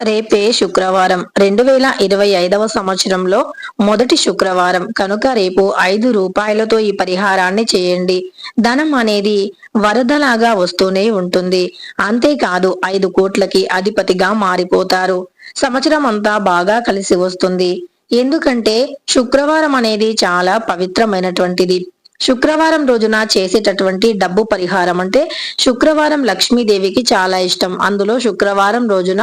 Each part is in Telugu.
రేపే శుక్రవారం. రెండు వేల ఇరవై ఐదవ సంవత్సరంలో మొదటి శుక్రవారం. కనుక రేపు ఐదు రూపాయలతో ఈ పరిహారాన్ని చేయండి. ధనం అనేది వరదలాగా వస్తూనే ఉంటుంది. అంతేకాదు ఐదు కోట్లకి అధిపతిగా మారిపోతారు. సంవత్సరం అంతా బాగా కలిసి వస్తుంది. ఎందుకంటే శుక్రవారం అనేది చాలా పవిత్రమైనటువంటిది. శుక్రవారం రోజున చేసేటటువంటి డబ్బు పరిహారం అంటే శుక్రవారం లక్ష్మీదేవికి చాలా ఇష్టం. అందులో శుక్రవారం రోజున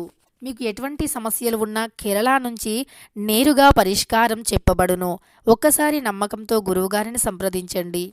మీకు ఎటువంటి సమస్యలు ఉన్నా కేరళ నుంచి నేరుగా పరిష్కారం చెప్పబడును. ఒక్కసారి నమ్మకంతో గురువుగారిని సంప్రదించండి.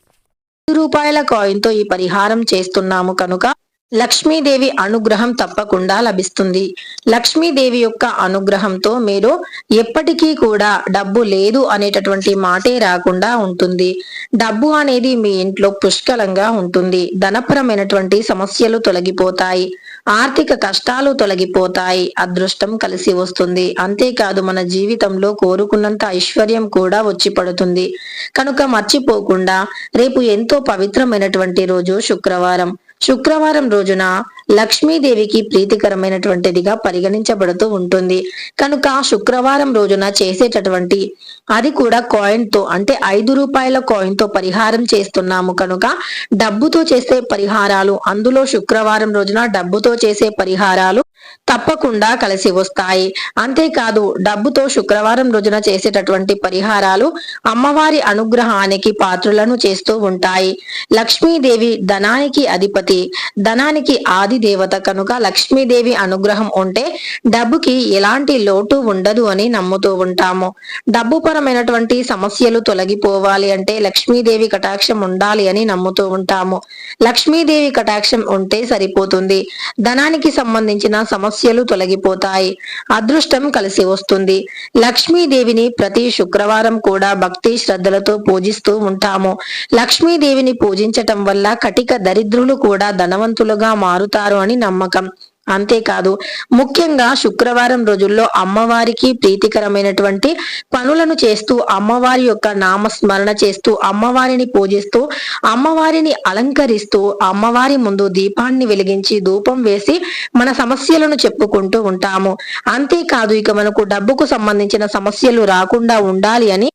రూపాయల కాయిన్తో ఈ పరిహారం చేస్తున్నాము కనుక లక్ష్మీదేవి అనుగ్రహం తప్పకుండా లభిస్తుంది. లక్ష్మీదేవి యొక్క అనుగ్రహంతో మీరు ఎప్పటికీ కూడా డబ్బు లేదు అనేటటువంటి మాటే రాకుండా ఉంటుంది. డబ్బు అనేది మీ ఇంట్లో పుష్కలంగా ఉంటుంది. ధనపరమైనటువంటి సమస్యలు తొలగిపోతాయి. ఆర్థిక కష్టాలు తొలగిపోతాయి అదృష్టం కలిసి వస్తుంది. అంతేకాదు మన జీవితంలో కోరుకున్నంత ఐశ్వర్యం కూడా వచ్చి పడుతుంది. కనుక మర్చిపోకుండా రేపు ఎంతో పవిత్రమైనటువంటి రోజు శుక్రవారం. శుక్రవారం రోజున లక్ష్మీదేవికి ప్రీతికరమైనటువంటిదిగా పరిగణించబడుతూ ఉంటుంది. కనుక శుక్రవారం రోజున చేసేటటువంటి అది కూడా కాయిన్తో అంటే ఐదు రూపాయల కాయిన్తో పరిహారం చేస్తున్నాము కనుక డబ్బుతో చేసే పరిహారాలు అందులో శుక్రవారం రోజున డబ్బుతో చేసే పరిహారాలు తప్పకుండా కలిసి వస్తాయి. అంతేకాదు డబ్బుతో శుక్రవారం రోజున చేసేటటువంటి పరిహారాలు అమ్మవారి అనుగ్రహానికి పాత్రులను చేస్తూ ఉంటాయి. లక్ష్మీదేవి ధనానికి అధిపతి ధనానికి ఆది దేవత కనుక లక్ష్మీదేవి అనుగ్రహం ఉంటే డబ్బుకి ఎలాంటి లోటు ఉండదు అని నమ్ముతూ ఉంటాము. డబ్బు పరమైనటువంటి సమస్యలు తొలగిపోవాలి అంటే లక్ష్మీదేవి కటాక్షం ఉండాలి అని నమ్ముతూ ఉంటాము. లక్ష్మీదేవి కటాక్షం ఉంటే సరిపోతుంది. ధనానికి సంబంధించిన సమస్యలు తొలగిపోతాయి. అదృష్టం కలిసి వస్తుంది. లక్ష్మీదేవిని ప్రతి శుక్రవారం కూడా భక్తి శ్రద్ధలతో పూజిస్తూ ఉంటాము. లక్ష్మీదేవిని పూజించటం వల్ల కటిక దరిద్రులు కూడా ధనవంతులుగా మారుతారు అని నమ్మకం. అంతేకాదు ముఖ్యంగా శుక్రవారం రోజుల్లో అమ్మవారికి ప్రీతికరమైనటువంటి పనులను చేస్తూ అమ్మవారి యొక్క నామస్మరణ చేస్తూ అమ్మవారిని పూజిస్తూ అమ్మవారిని అలంకరిస్తూ అమ్మవారి ముందు దీపాన్ని వెలిగించి ధూపం వేసి మన సమస్యలను చెప్పుకుంటూ ఉంటాము. అంతేకాదు ఇక మనకు డబ్బుకు సంబంధించిన సమస్యలు రాకుండా ఉండాలి అని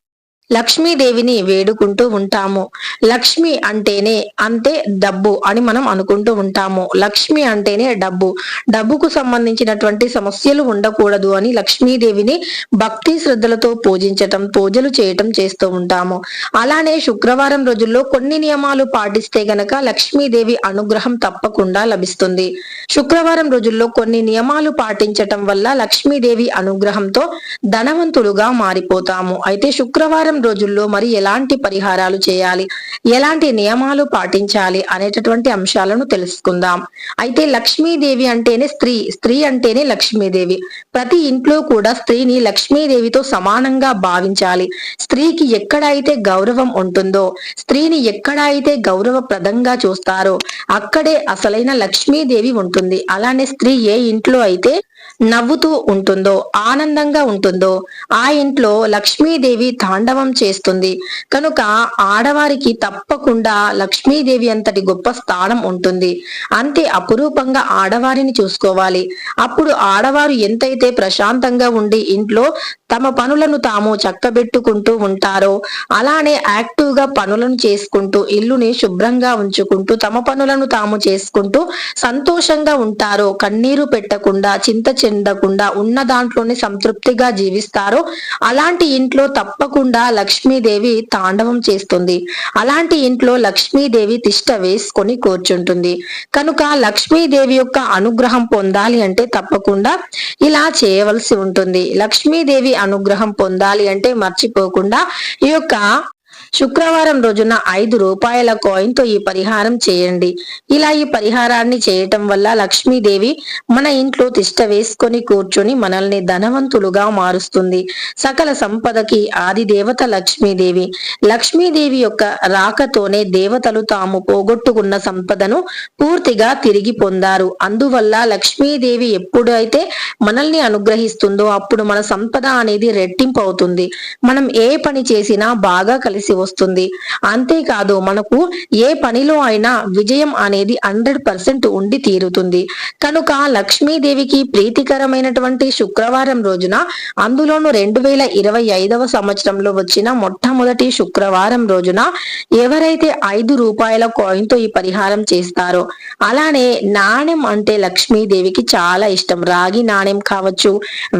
లక్ష్మీదేవిని వేడుకుంటూ ఉంటాము. లక్ష్మి అంటేనే అంతే డబ్బు అని మనం అనుకుంటూ ఉంటాము. లక్ష్మి అంటేనే డబ్బు. డబ్బుకు సంబంధించినటువంటి సమస్యలు ఉండకూడదు అని లక్ష్మీదేవిని భక్తి శ్రద్ధలతో పూజించటం పూజలు చేయటం చేస్తూ ఉంటాము. అలానే శుక్రవారం రోజుల్లో కొన్ని నియమాలు పాటిస్తే గనక లక్ష్మీదేవి అనుగ్రహం తప్పకుండా లభిస్తుంది. శుక్రవారం రోజుల్లో కొన్ని నియమాలు పాటించటం వల్ల లక్ష్మీదేవి అనుగ్రహంతో ధనవంతులుగా మారిపోతాము. అయితే శుక్రవారం రోజుల్లో మరి ఎలాంటి పరిహారాలు చేయాలి? ఎలాంటి నియమాలు పాటించాలి? అనేటటువంటి అంశాలను తెలుసుకుందాం. అయితే లక్ష్మీదేవి అంటేనే స్త్రీ స్త్రీ అంటేనే లక్ష్మీదేవి. ప్రతి ఇంట్లో కూడా స్త్రీని లక్ష్మీదేవితో సమానంగా భావించాలి. స్త్రీకి ఎక్కడైతే గౌరవం ఉంటుందో స్త్రీని ఎక్కడ అయితే గౌరవప్రదంగా చూస్తారో అక్కడే అసలైన లక్ష్మీదేవి ఉంటుంది. అలానే స్త్రీ ఏ ఇంట్లో అయితే నవ్వుతూ ఉంటుందో ఆనందంగా ఉంటుందో ఆ ఇంట్లో లక్ష్మీదేవి తాండవం చేస్తుంది. కనుక ఆడవారికి తప్పకుండా లక్ష్మీదేవి అంతటి గొప్ప స్థానం ఉంటుంది. అంతే అపురూపంగా ఆడవారిని చూసుకోవాలి. అప్పుడు ఆడవారు ఎంతైతే ప్రశాంతంగా ఉండి ఇంట్లో తమ పనులను తాము చక్కబెట్టుకుంటూ ఉంటారో అలానే యాక్టివ్గా పనులను చేసుకుంటూ ఇల్లుని శుభ్రంగా ఉంచుకుంటూ తమ పనులను తాము చేసుకుంటూ సంతోషంగా ఉంటారో కన్నీరు పెట్టకుండా చింత చెందకుండా ఉన్న దాంట్లోనే సంతృప్తిగా జీవిస్తారో అలాంటి ఇంట్లో తప్పకుండా లక్ష్మీదేవి తాండవం చేస్తుంది. అలాంటి ఇంట్లో లక్ష్మీదేవి తిష్ట వేసుకొని కూర్చుంటుంది. కనుక లక్ష్మీదేవి యొక్క అనుగ్రహం పొందాలి అంటే తప్పకుండా ఇలా చేయవలసి ఉంటుంది. లక్ష్మీదేవి అనుగ్రహం పొందాలి అంటే మర్చిపోకుండా ఈ యొక్క శుక్రవారం రోజున ఐదు రూపాయల కాయిన్తో ఈ పరిహారం చేయండి. ఇలా ఈ పరిహారాన్ని చేయటం వల్ల లక్ష్మీదేవి మన ఇంట్లో తిష్ట వేసుకొని కూర్చొని మనల్ని ధనవంతులుగా మారుస్తుంది. సకల సంపదకి ఆది దేవత లక్ష్మీదేవి. లక్ష్మీదేవి యొక్క రాకతోనే దేవతలు తాము పోగొట్టుకున్న సంపదను పూర్తిగా తిరిగి పొందారు. అందువల్ల లక్ష్మీదేవి ఎప్పుడైతే మనల్ని అనుగ్రహిస్తుందో అప్పుడు మన సంపద అనేది రెట్టింపు అవుతుంది. మనం ఏ పని చేసినా బాగా కలిసి వస్తుంది. అంతేకాదు మనకు ఏ పనిలో అయినా విజయం అనేది హండ్రెడ్ పర్సెంట్ ఉండి తీరుతుంది. కనుక లక్ష్మీదేవికి ప్రీతికరమైనటువంటి శుక్రవారం రోజున అందులోను రెండు వేల ఇరవై ఐదవ సంవత్సరంలో వచ్చిన మొట్టమొదటి శుక్రవారం రోజున ఎవరైతే ఐదు రూపాయల కాయిన్తో ఈ పరిహారం చేస్తారో అలానే నాణెం అంటే లక్ష్మీదేవికి చాలా ఇష్టం. రాగి నాణెం కావచ్చు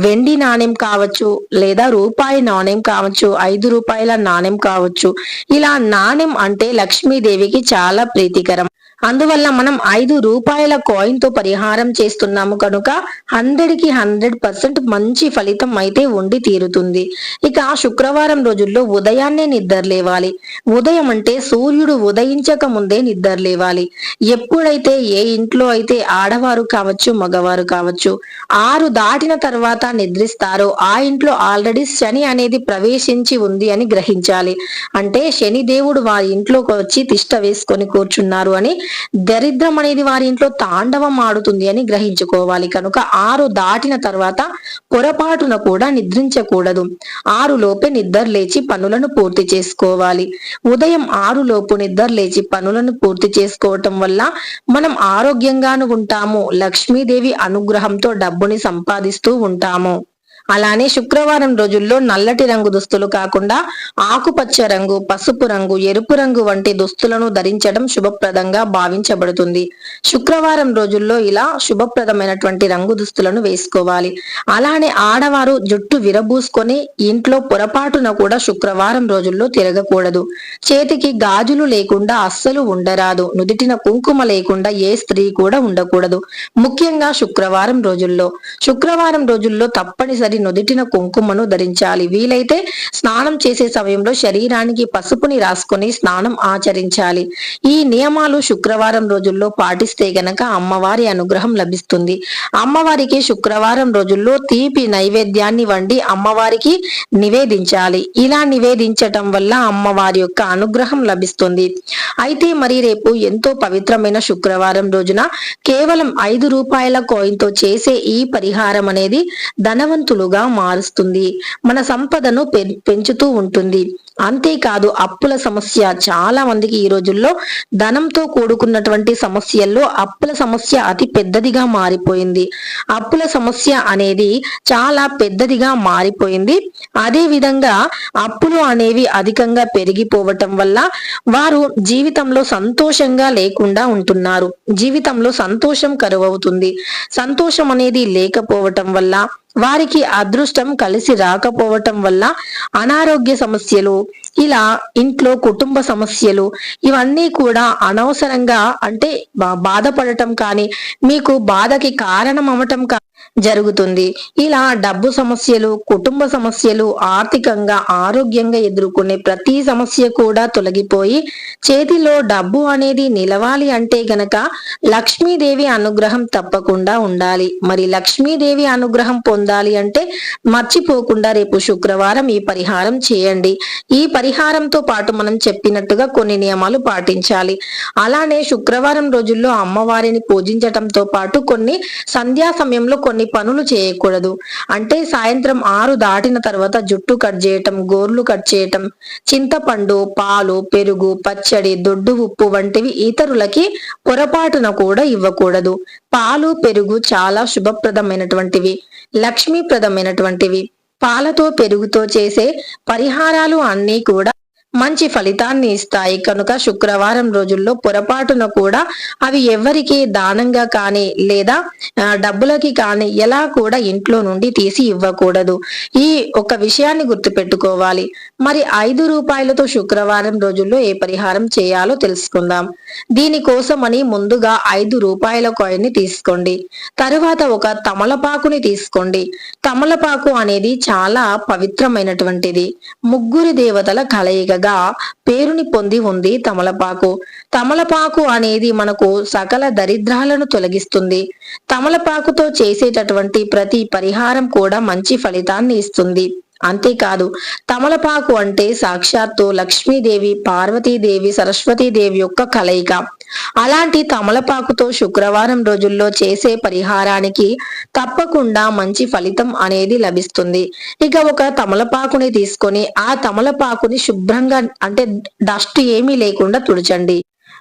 వెండి నాణెం కావచ్చు లేదా రూపాయి నాణెం కావచ్చు ఐదు రూపాయల నాణెం కావచ్చు ఇలా నాణెం అంటే లక్ష్మీదేవికి చాలా ప్రీతికరం. అందువల్ల మనం ఐదు రూపాయల కాయిన్తో పరిహారం చేస్తున్నాము కనుక హండ్రెడ్కి హండ్రెడ్ పర్సెంట్ మంచి ఫలితం అయితే ఉండి తీరుతుంది. ఇక శుక్రవారం రోజుల్లో ఉదయాన్నే నిద్ర లేవాలి. ఉదయం అంటే సూర్యుడు ఉదయించక ముందే నిద్ర లేవాలి. ఎప్పుడైతే ఏ ఇంట్లో అయితే ఆడవారు కావచ్చు మగవారు కావచ్చు ఆరు దాటిన తర్వాత నిద్రిస్తారో ఆ ఇంట్లో ఆల్రెడీ శని అనేది ప్రవేశించి ఉంది అని గ్రహించాలి. అంటే శని దేవుడు వారి ఇంట్లోకి వచ్చి తిష్ట వేసుకొని కూర్చున్నారు అని దరిద్రం అనేది వారి ఇంట్లో తాండవం ఆడుతుంది అని గ్రహించుకోవాలి. కనుక ఆరు దాటిన తర్వాత పొరపాటున కూడా నిద్రించకూడదు. ఆరు లోపే నిద్ర లేచి పనులను పూర్తి చేసుకోవాలి. ఉదయం ఆరు లోపు నిద్ర లేచి పనులను పూర్తి చేసుకోవటం వల్ల మనం ఆరోగ్యంగాను ఉంటాము. లక్ష్మీదేవి అనుగ్రహంతో డబ్బుని సంపాదిస్తూ ఉంటాము. అలానే శుక్రవారం రోజుల్లో నల్లటి రంగు దుస్తులు కాకుండా ఆకుపచ్చ రంగు పసుపు రంగు ఎరుపు రంగు వంటి దుస్తులను ధరించడం శుభప్రదంగా భావించబడుతుంది. శుక్రవారం రోజుల్లో ఇలా శుభప్రదమైనటువంటి రంగు దుస్తులను వేసుకోవాలి. అలానే ఆడవారు జుట్టు విరబూసుకొని ఇంట్లో పొరపాటున కూడా శుక్రవారం రోజుల్లో తిరగకూడదు. చేతికి గాజులు లేకుండా అస్సలు ఉండరాదు. నుదిటిన కుంకుమ లేకుండా ఏ స్త్రీ కూడా ఉండకూడదు. ముఖ్యంగా శుక్రవారం రోజుల్లో. శుక్రవారం రోజుల్లో తప్పనిసరి నుదిటిన కుంకుమను ధరించాలి. వీలైతే స్నానం చేసే సమయంలో శరీరానికి పసుపుని రాసుకుని స్నానం ఆచరించాలి. ఈ నియమాలు శుక్రవారం రోజుల్లో పాటిస్తే గనక అమ్మవారి అనుగ్రహం లభిస్తుంది. అమ్మవారికి శుక్రవారం రోజుల్లో తీపి నైవేద్యాన్ని వండి అమ్మవారికి నివేదించాలి. ఇలా నివేదించటం వల్ల అమ్మవారి యొక్క అనుగ్రహం లభిస్తుంది. అయితే మరి రేపు ఎంతో పవిత్రమైన శుక్రవారం రోజున కేవలం ఐదు రూపాయల కోయిన్తో చేసే ఈ పరిహారం అనేది ధనవంతులు ధనవంతులుగా మారుస్తుంది. మన సంపదను పె- పెంచుతూ ఉంటుంది. అంతేకాదు అప్పుల సమస్య చాలా మందికి ఈ రోజుల్లో ధనంతో కూడుకున్నటువంటి సమస్యల్లో అప్పుల సమస్య అతి పెద్దదిగా మారిపోయింది. అప్పుల సమస్య అనేది చాలా పెద్దదిగా మారిపోయింది. అదే విధంగా అప్పులు అనేవి అధికంగా పెరిగిపోవటం వల్ల వారు జీవితంలో సంతోషంగా లేకుండా ఉంటున్నారు. జీవితంలో సంతోషం కరువవుతుంది. సంతోషం అనేది లేకపోవటం వల్ల వారికి అదృష్టం కలిసి రాకపోవటం వల్ల అనారోగ్య సమస్యలు ఇలా ఇంట్లో కుటుంబ సమస్యలు ఇవన్నీ కూడా అనవసరంగా అంటే బా- బాధపడటం కానీ మీకు బాధకి కారణం అవటం కానీ జరుగుతుంది. ఇలా డబ్బు సమస్యలు కుటుంబ సమస్యలు ఆర్థికంగా ఆరోగ్యంగా ఎదుర్కొనే ప్రతి సమస్య కూడా తొలగిపోయి చేతిలో డబ్బు అనేది నిలవాలి అంటే గనక లక్ష్మీదేవి అనుగ్రహం తప్పకుండా ఉండాలి. మరి లక్ష్మీదేవి అనుగ్రహం పొందాలి అంటే మర్చిపోకుండా రేపు శుక్రవారం ఈ పరిహారం చేయండి. ఈ పరిహారంతో పాటు మనం చెప్పినట్టుగా కొన్ని నియమాలు పాటించాలి. అలానే శుక్రవారం రోజుల్లో అమ్మవారిని పూజించటంతో పాటు కొన్ని సంధ్యా సమయంలో కొన్ని పనులు చేయకూడదు. అంటే సాయంత్రం ఆరు దాటిన తర్వాత జుట్టు కట్ చేయటం గోర్లు కట్ చేయటం చింతపండు పాలు పెరుగు పచ్చడి దొడ్డు ఉప్పు వంటివి ఇతరులకి పొరపాటున కూడా ఇవ్వకూడదు. పాలు పెరుగు చాలా శుభప్రదమైనటువంటివి లక్ష్మీప్రదమైనటువంటివి. పాలతో పెరుగుతో చేసే పరిహారాలు అన్నీ కూడా మంచి ఫలితాన్ని ఇస్తాయి. కనుక శుక్రవారం రోజుల్లో పొరపాటున కూడా అవి ఎవరికి దానంగా కానీ లేదా డబ్బులకి కానీ ఎలా కూడా ఇంట్లో నుండి తీసి ఇవ్వకూడదు. ఈ ఒక విషయాన్ని గుర్తుపెట్టుకోవాలి. మరి ఐదు రూపాయలతో శుక్రవారం రోజుల్లో ఏ పరిహారం చేయాలో తెలుసుకుందాం. దీనికోసమని ముందుగా ఐదు రూపాయల కాయిన్ని తీసుకోండి. తరువాత ఒక తమలపాకుని తీసుకోండి. తమలపాకు అనేది చాలా పవిత్రమైనటువంటిది. ముగ్గురు దేవతల కలయికగా పేరుని పొంది ఉంది తమలపాకు. తమలపాకు అనేది మనకు సకల దరిద్రాలను తొలగిస్తుంది. తమలపాకుతో చేసేటటువంటి ప్రతి పరిహారం కూడా మంచి ఫలితాన్ని ఇస్తుంది. అంతేకాదు తమలపాకు అంటే సాక్షాత్తు లక్ష్మీదేవి పార్వతీదేవి సరస్వతీదేవి యొక్క కలయిక. అలాంటి తమలపాకుతో శుక్రవారం రోజుల్లో చేసే పరిహారానికి తప్పకుండా మంచి ఫలితం అనేది లభిస్తుంది. ఇక ఒక తమలపాకుని తీసుకొని ఆ తమలపాకుని శుభ్రంగా అంటే డస్ట్ ఏమీ లేకుండా తుడచండి.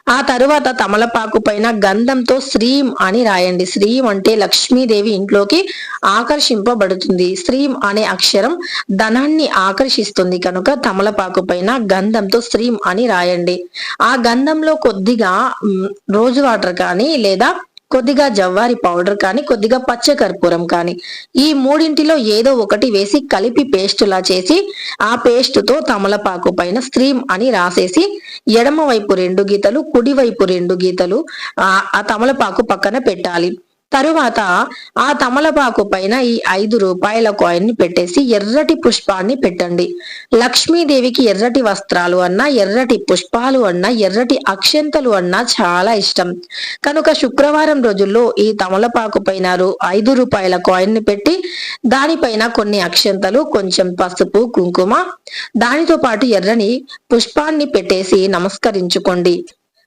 ఆ తరువాత తమలపాకు పైన గంధంతో శ్రీం అని రాయండి. శ్రీం అంటే లక్ష్మీదేవి ఇంట్లోకి ఆకర్షింపబడుతుంది. శ్రీం అనే అక్షరం ధనాన్ని ఆకర్షిస్తుంది కనుక తమలపాకు పైన గంధంతో శ్రీం అని రాయండి. ఆ గంధంలో కొద్దిగా రోజు వాటర్ కానీ లేదా కొద్దిగా జవ్వారి పౌడర్ కానీ కొద్దిగా పచ్చ కర్పూరం కానీ ఈ మూడింటిలో ఏదో ఒకటి వేసి కలిపి పేస్టులా చేసి ఆ పేస్టుతో తమలపాకు పైన స్ట్రీమ్ అని రాసేసి ఎడమ వైపు రెండు గీతలు కుడివైపు రెండు గీతలు ఆ తమలపాకు పక్కన పెట్టాలి. తరువాత ఆ తమలపాకు పైన ఈ ఐదు రూపాయల కాయిన్ని పెట్టేసి ఎర్రటి పుష్పాన్ని పెట్టండి. లక్ష్మీదేవికి ఎర్రటి వస్త్రాలు అన్నా ఎర్రటి పుష్పాలు అన్నా ఎర్రటి అక్షంతలు అన్నా చాలా ఇష్టం. కనుక శుక్రవారం రోజుల్లో ఈ తమలపాకు పైన రు- ఐదు రూపాయల కాయిన్ని పెట్టి దానిపైన కొన్ని అక్షంతలు కొంచెం పసుపు కుంకుమ దానితో పాటు ఎర్రని పుష్పాన్ని పెట్టేసి నమస్కరించుకోండి.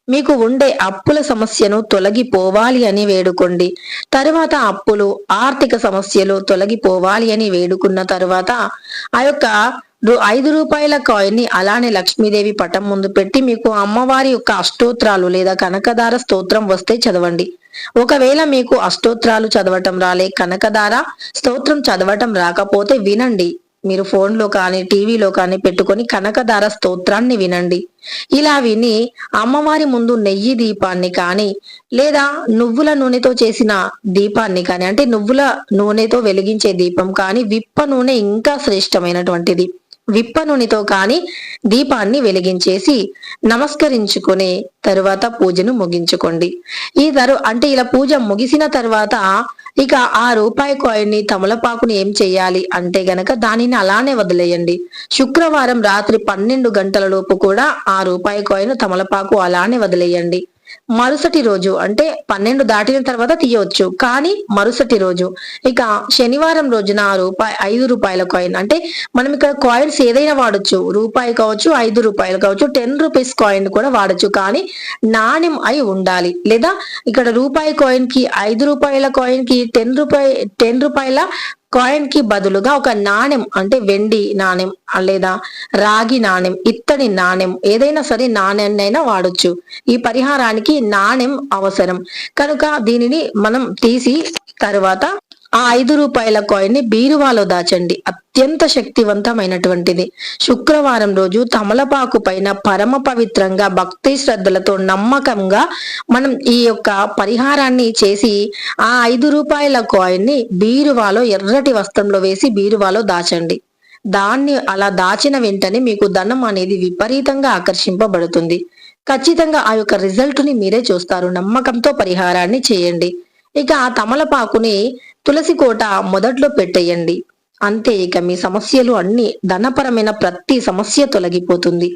మీకు ఉండే అప్పుల సమస్యను తొలగిపోవాలి అని వేడుకోండి. తరువాత అప్పులు ఆర్థిక సమస్యలు తొలగిపోవాలి అని వేడుకున్న తరువాత ఆ యొక్క రు- ఐదు రూపాయల కాయిన్ని అలానే లక్ష్మీదేవి పటం ముందు పెట్టి మీకు అమ్మవారి యొక్క అష్టోత్రాలు లేదా కనకదార స్తోత్రం వస్తే చదవండి. ఒకవేళ మీకు అష్టోత్రాలు చదవటం రాలే కనకదార స్తోత్రం చదవటం రాకపోతే వినండి. మీరు ఫోన్లో కానీ టీవీలో కానీ పెట్టుకొని కనకధార స్తోత్రాన్ని వినండి. ఇలా విని అమ్మవారి ముందు నెయ్యి దీపాన్ని కానీ లేదా నువ్వుల నూనెతో చేసిన దీపాన్ని కానీ అంటే నువ్వుల నూనెతో వెలిగించే దీపం కానీ విప్ప నూనె ఇంకా శ్రేష్టమైనటువంటిది. విప్ప నూనెతో కానీ దీపాన్ని వెలిగించేసి నమస్కరించుకునే తరువాత పూజను ముగించుకోండి. ఈ తరు అంటే ఇలా పూజ ముగిసిన తర్వాత ఇక ఆ రూపాయి కాయిన్ని తమలపాకుని ఏం చేయాలి అంటే గనక దానిని అలానే వదిలేయండి. శుక్రవారం రాత్రి పన్నెండు గంటల లోపు కూడా ఆ రూపాయి కాయిన్ తమలపాకు అలానే వదిలేయండి. మరుసటి రోజు అంటే పన్నెండు దాటిన తర్వాత తీయవచ్చు. కానీ మరుసటి రోజు. ఇక శనివారం రోజున ఆ రూపాయి ఐదు రూపాయల కాయిన్ అంటే మనం ఇక్కడ కాయిన్స్ ఏదైనా వాడొచ్చు. రూపాయి కావచ్చు ఐదు రూపాయలు కావచ్చు టెన్ రూపీస్ కాయిన్ కూడా వాడచ్చు. కానీ నాణ్యం అయి ఉండాలి. లేదా ఇక్కడ రూపాయి కాయిన్కి ఐదు రూపాయల కాయిన్కి టెన్ రూపాయి టెన్ రూపాయల కాయిన్కి బదులుగా ఒక నాణెం అంటే వెండి నాణెం లేదా రాగి నాణెం ఇత్తడి నాణెం ఏదైనా సరే నాణ్యాన్నైనా వాడొచ్చు. ఈ పరిహారానికి నాణెం అవసరం. కనుక దీనిని మనం తీసి తరువాత ఆ ఐదు రూపాయల కాయిన్ని బీరువాలో దాచండి. అత్యంత శక్తివంతమైనటువంటిది. శుక్రవారం రోజు తమలపాకు పైన పరమ పవిత్రంగా భక్తి శ్రద్ధలతో నమ్మకంగా మనం ఈ యొక్క పరిహారాన్ని చేసి ఆ ఐదు రూపాయల కాయిన్ని బీరువాలో ఎర్రటి వస్త్రంలో వేసి బీరువాలో దాచండి. దాన్ని అలా దాచిన వెంటనే మీకు ధనం అనేది విపరీతంగా ఆకర్షింపబడుతుంది. ఖచ్చితంగా ఆ యొక్క రిజల్ట్ని మీరే చూస్తారు. నమ్మకంతో పరిహారాన్ని చేయండి. ఇక ఆ తమలపాకుని తులసి కోట మొదట్లో పెట్టేయండి. అంతే ఇక మీ సమస్యలు అన్ని ధనపరమైన ప్రతి సమస్య తొలగిపోతుంది.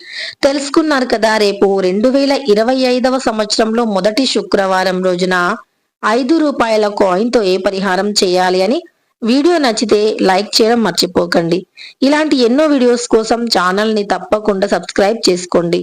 తెలుసుకున్నారు కదా రేపు రెండు వేల ఇరవై ఐదవ సంవత్సరంలో మొదటి శుక్రవారం రోజున ఐదు రూపాయల కాయిన్తో ఏ పరిహారం చేయాలి అని వీడియో నచ్చితే లైక్ చేయడం మర్చిపోకండి. ఇలాంటి ఎన్నో వీడియోస్ కోసం ఛానల్ని తప్పకుండా సబ్స్క్రైబ్ చేసుకోండి.